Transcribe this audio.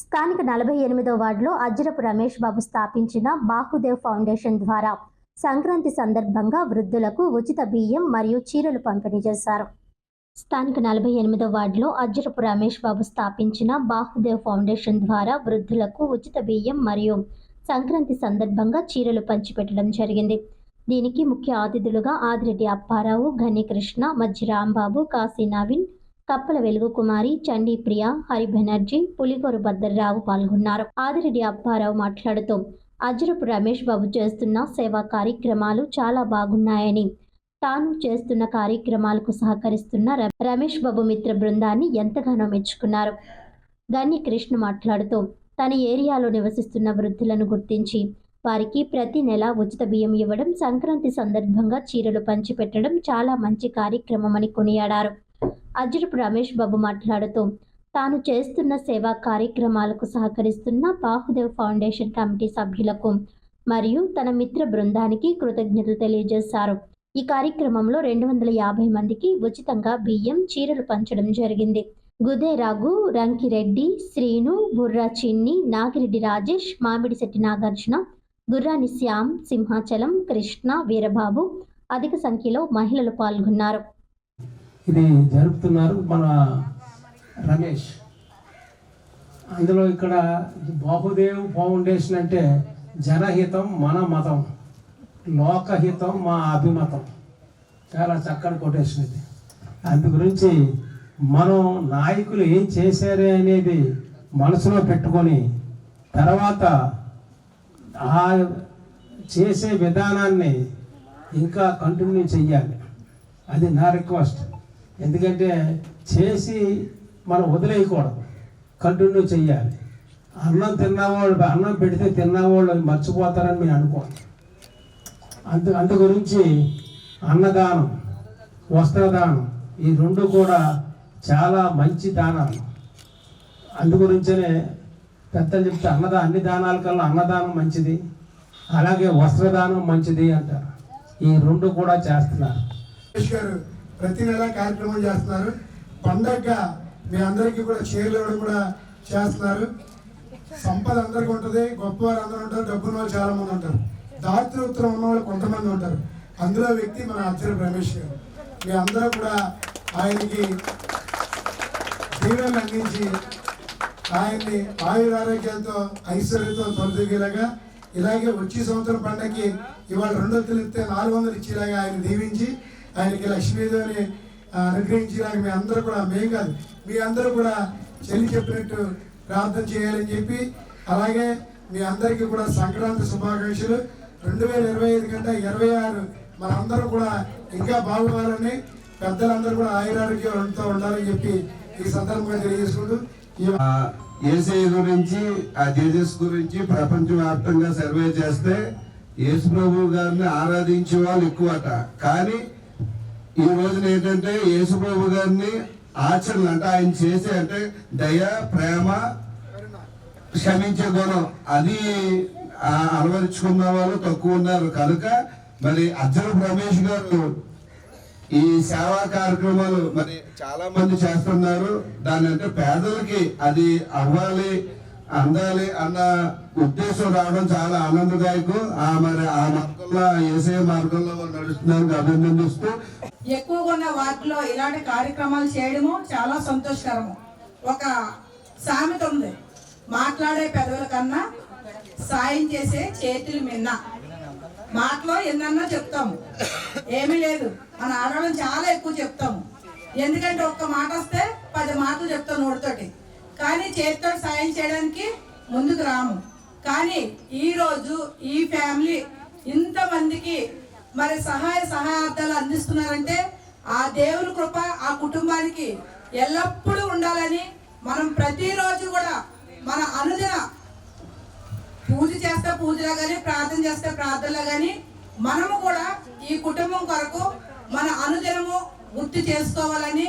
స్థానిక నలభై ఎనిమిదో వార్డులో అజ్జరపు రమేష్ బాబు స్థాపించిన బాహుదేవ్ ఫౌండేషన్ ద్వారా సంక్రాంతి సందర్భంగా వృద్ధులకు ఉచిత బియ్యం మరియు చీరలు పంపిణీ చేశారు. స్థానిక నలభై ఎనిమిదో వార్డులో అజ్జరపు రమేష్ బాబు స్థాపించిన బాహుదేవ్ ఫౌండేషన్ ద్వారా వృద్ధులకు ఉచిత బియ్యం మరియు సంక్రాంతి సందర్భంగా చీరలు పంచిపెట్టడం జరిగింది. దీనికి ముఖ్య అతిథులుగా ఆదిరెడ్డి అప్పారావు ఘనీకృష్ణ మజ్జి రాంబాబు కాశీ నవీన్ కప్పల వెలుగు కుమారి చండీ ప్రియ హరి బెనర్జీ పులిగోరు భద్రరావు పాల్గొన్నారు. ఆదిరెడ్డి అప్పారావు మాట్లాడుతూ అజరపు రమేష్ బాబు చేస్తున్న సేవా కార్యక్రమాలు చాలా బాగున్నాయని. తాను చేస్తున్న కార్యక్రమాలకు సహకరిస్తున్న రమేష్ బాబు మిత్ర బృందాన్ని ఎంతగానో మెచ్చుకున్నారు. గన్ని కృష్ణ మాట్లాడుతూ తన ఏరియాలో నివసిస్తున్న వృద్ధులను గుర్తించి వారికి ప్రతి నెల ఉచిత బియ్యం ఇవ్వడం సంక్రాంతి సందర్భంగా చీరలు పంచిపెట్టడం చాలా మంచి కార్యక్రమం అని కొనియాడారు. అజ్జరపు రమేష్ బాబు మాట్లాడుతూ తాను చేస్తున్న సేవా కార్యక్రమాలకు సహకరిస్తున్న బాహుదేవ్ ఫౌండేషన్ కమిటీ సభ్యులకు మరియు తన మిత్ర బృందానికి కృతజ్ఞతలు తెలియజేశారు. ఈ కార్యక్రమంలో రెండు వందల యాభై మందికి ఉచితంగా బియ్యం చీరలు పంచడం జరిగింది. గుదేరాగు రంకిరెడ్డి శ్రీను బుర్రా చిన్ని నాగిరెడ్డి రాజేష్ మామిడిశెట్టి నాగార్జున గుర్రాని శ్యామ్ సింహాచలం కృష్ణ వీరబాబు అధిక సంఖ్యలో మహిళలు పాల్గొన్నారు. ఇది జరుపుతున్నారు మన రమేష్. అందులో ఇక్కడ బాహుదేవ్ ఫౌండేషన్ అంటే జనహితం మన మతం లోకహితం మా అభిమతం. చాలా చక్కని కొటేషన్ ఇది. అందు గురించి మనం నాయకులు ఏం చేశారే అనేది మనసులో పెట్టుకొని తర్వాత ఆ చేసే విధానాన్ని ఇంకా కంటిన్యూ చెయ్యాలి. అది నా రిక్వెస్ట్. ఎందుకంటే చేసి మనం వదిలేయకూడదు. కంటిన్యూ చేయాలి అన్నం తిన్నవాళ్ళు అన్నం పెడితే తిన్నవాళ్ళు అవి మర్చిపోతారని మేము అనుకోండి అందు అందు గురించి అన్నదానం వస్త్రదానం ఈ రెండు కూడా చాలా మంచి దానాలు. అందు గురించనే పెద్దలు చెప్తే అన్నదా అన్ని దానాల కల్లా అన్నదానం మంచిది అలాగే వస్త్రదానం మంచిది అంటారు. ఈ రెండు కూడా చేస్తున్నారు. ప్రతి నెల కార్యక్రమం చేస్తున్నారు. పండగగా మీ అందరికీ కూడా చీరలు ఇవ్వడం కూడా చేస్తున్నారు. సంపద అందరికీ ఉంటుంది గొప్పవారు అందరూ ఉంటారు డబ్బున్న వాళ్ళు చాలా మంది ఉంటారు. ఉత్తరం ఉన్న వాళ్ళు కొంతమంది ఉంటారు. అందులో వ్యక్తి మన ఆచార్య రమేష్ గారు. మీ అందరూ కూడా ఆయనకి దీవెనలు అందించి ఆయన్ని ఆయుర ఆరోగ్యంతో ఐశ్వర్యంతో తొలదిగేలాగా ఇలాగే వచ్చే సంవత్సరం పండగకి ఇవాళ రెండు వందలు ఇస్తే నాలుగు వందలు ఇచ్చేలాగా ఆయన దీవించి ఆయనకి లక్ష్మీదేవిని ఆ, మీ అందరూ కూడా మేం కాదు మీ అందరూ కూడా చెల్లి చెప్పినట్టు ప్రార్థన చేయాలని చెప్పి అలాగే మీ అందరికీ కూడా సంక్రాంతి శుభాకాంక్షలు. రెండు వేల ఇరవై ఐదు కంటే ఇరవై ఆరు మనందరూ కూడా ఇంకా బాగుపడాలని పెద్దలందరూ కూడా ఆయురారోగ్యంతో ఉండాలని చెప్పి ఈ సందర్భంగా తెలియజేసుకుంటూ ఏసీ గురించి ఆ జేజస్ గురించి ప్రపంచవ్యాప్తంగా సర్వే చేస్తే యేసు ప్రభు గారిని ఆరాధించే వాళ్ళు ఎక్కువట. కానీ ఈ రోజున ఏంటంటే యేసు గారిని ఆచరణ అంటే ఆయన చేసే అంటే దయ ప్రేమ క్షమించే గుణం అది అలవరుచుకున్న వాళ్ళు తక్కువ ఉన్నారు. కనుక మరి అర్జున రమేష్ గారు ఈ సేవా కార్యక్రమాలు మరి చాలా మంది చేస్తున్నారు. దాని అంటే పేదలకి అది అవ్వాలి. అందాలి అన్న ఉద్దేశం రావడం చాలా ఆనందదాయకం. ఆ మరి ఆ మార్గంలో ఏసే మార్గంలో నడుస్తున్నాను నడుస్తున్నారు అభినందిస్తూ. ఎక్కువగా ఉన్న వాటిలో ఇలాంటి కార్యక్రమాలు చేయడము చాలా సంతోషకరము. ఒక సామెత ఉంది. మాట్లాడే పెదవుల కన్నా సాయం చేసే చేతులు మిన్న. మాటలో ఎన్నన్నా చెప్తాము. ఏమీ లేదు. మన ఆడవాళ్ళని చాలా ఎక్కువ చెప్తాము. ఎందుకంటే ఒక్క మాట వస్తే పది మాటలు చెప్తాం నోటితోటి. కానీ చేతితో సాయం చేయడానికి ముందుకు రాము. కానీ ఈరోజు ఈ ఫ్యామిలీ ఇంతమందికి మరి సహాయ సహాయార్థాలు అందిస్తున్నారంటే ఆ దేవుని కృప ఆ కుటుంబానికి ఎల్లప్పుడూ ఉండాలని మనం ప్రతిరోజు కూడా మన అనుదిన పూజ చేస్తే పూజలో కానీ ప్రార్థన చేస్తే ప్రార్థనలో కానీ మనము కూడా ఈ కుటుంబం కొరకు మన అనుదినము గుర్తు చేసుకోవాలని